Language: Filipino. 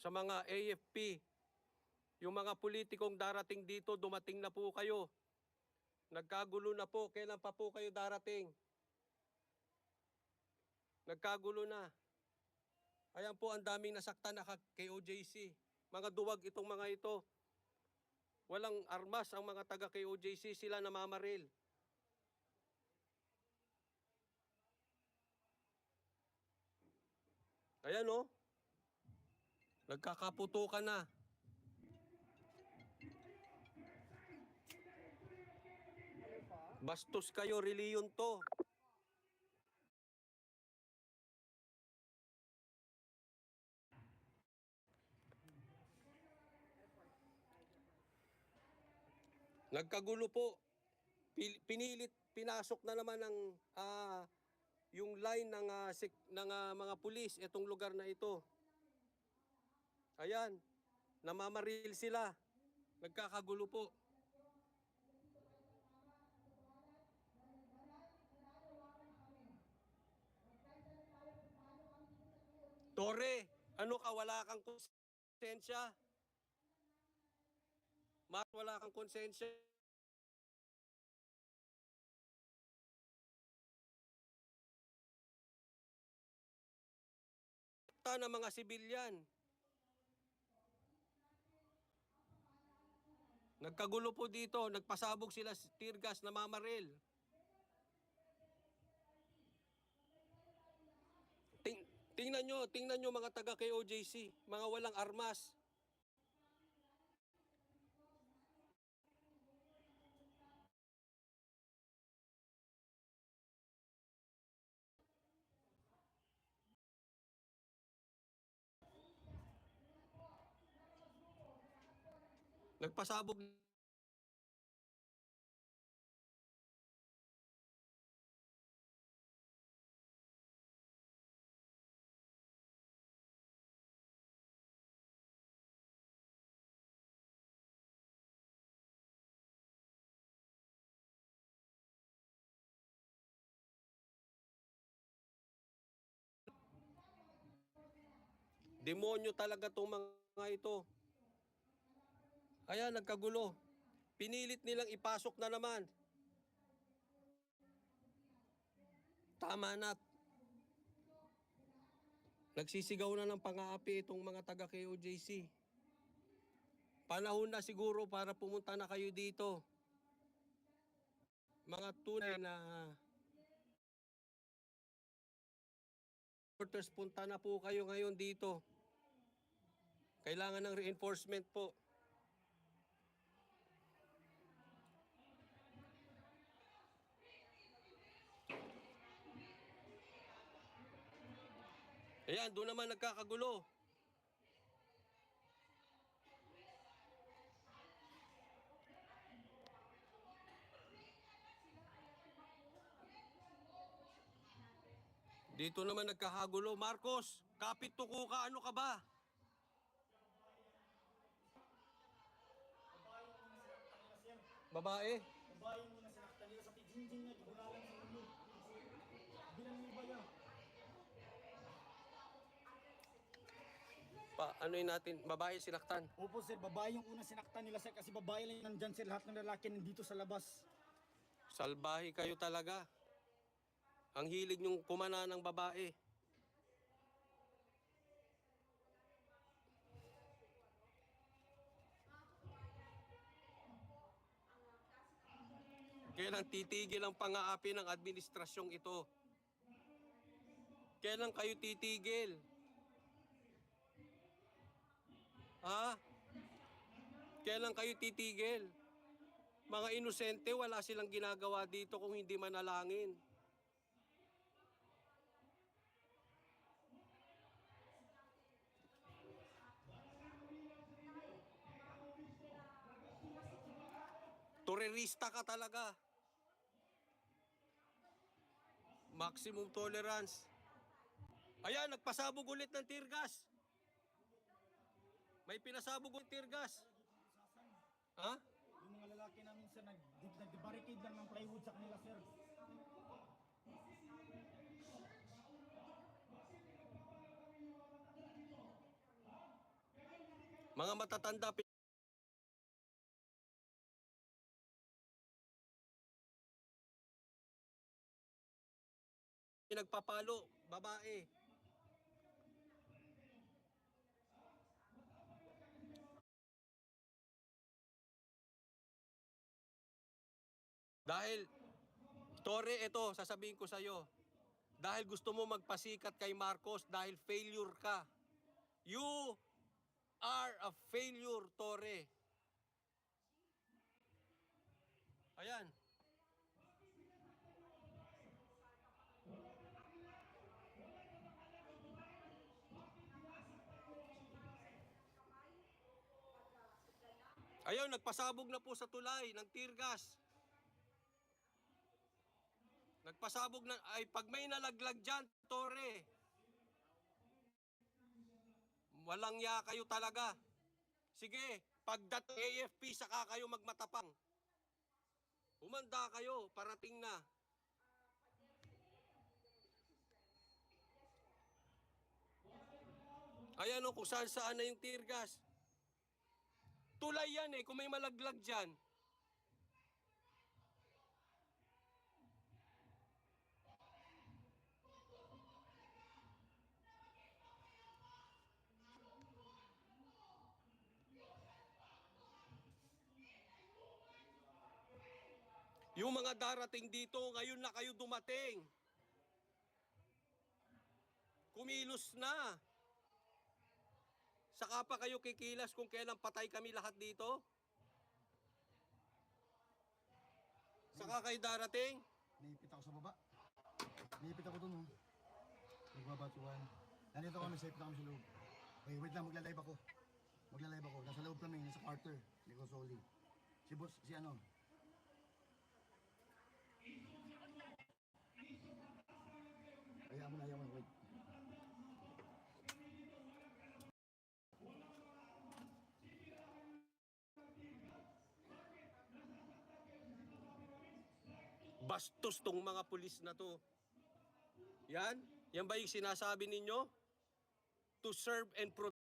sa mga AFP. Yung mga politikong darating dito, dumating na po kayo. Nagkagulo na po. Kailan pa po kayo darating? Nagkagulo na. Ayan po, ang daming nasaktan na ka- kay OJC. Mga duwag itong mga ito. Walang armas ang mga taga kay OJC, sila namamaril. Ayan oh. Nagkakaputukan na. Bastos kayo, reliyon to. Nagkagulo po. Pinilit, pinasok na naman ng ah, yung line ng, ah, sek- ng ah, mga pulis itong lugar na ito. Ayan, namamaril sila. Nagkakagulo po. Tore, ano ka, wala kang konsensya? Mar, wala kang konsensya. Ta ng mga sibilyan. Nagkagulo po dito, nagpasabog sila tear gas na mamaril. Ting, tingnan nyo, tingnan nyo mga taga kay OJC, mga walang armas. Nagpasabog Demonyo talaga tong mga ito. Ayan, nagkagulo. Pinilit nilang ipasok na naman. Tama na. Nagsisigaw na ng pang-aapi itong mga taga KOJC. Panahon na siguro para pumunta na kayo dito. Mga tunay na supporters, punta na po kayo ngayon dito. Kailangan ng reinforcement po. Ayan, doon naman nagkakagulo. Dito naman nagkakagulo. Marcos, kapit tuko ka, ano ka ba? Babae? Babae mo na sinaktan nila sa pijinjing na gulalan Pa, ano yun natin? Babae sinaktan. Opo sir, babae yung una sinaktan nila sir kasi babae lang yung nandyan sir. Lahat ng lalaki nandito sa labas. Salbahe kayo talaga. Ang hilig nyong kumana ng babae. Kailan titigil ang pang-aapi ng administrasyong ito? Kailan kayo titigil? Ha? Kailan kayo titigil? Mga inosente, wala silang ginagawa dito kung hindi manalangin. Terorista ka talaga. Maximum tolerance. Ayan, nagpasabog ulit ng tear gas. May pinasabog ulit tear gas. Ha? Yung mga lalaki namin sir, nag- nag-barricade lang ng plywood sa kanila sir. Mga matatanda, pi- pinagpapalo, babae. Dahil, Tore, ito, sasabihin ko sa'yo. Dahil gusto mo magpasikat kay Marcos dahil failure ka. You are a failure, Tore. Ayan. Ayun, nagpasabog na po sa tulay ng tear gas. Nagpasabog na, ay pag may nalaglag dyan, Tore. Walang ya kayo talaga. Sige, pagdat AFP, saka kayo magmatapang. Humanda kayo, parating na. Ayan o, kung saan saan na yung tear gas. Tulay yan eh, kung may malaglag dyan. Yung mga darating dito, ngayon na kayo dumating. Kumilos na. Saka pa kayo kikilas kung kailan patay kami lahat dito? Saka kayo darating? Naipit ako sa baba. Naipit ako dun, oh. Nagbabatuan. Nandito kami, safe na kami sa loob. Okay, wait lang, magla-live ako. Magla-live ako. Nasa loob kami, nasa Carter, ni Consoli. Si boss, si ano? Ayaw mo na, na, wait. Bastos tong mga pulis na to. Yan? Yan ba yung sinasabi ninyo? To serve and protect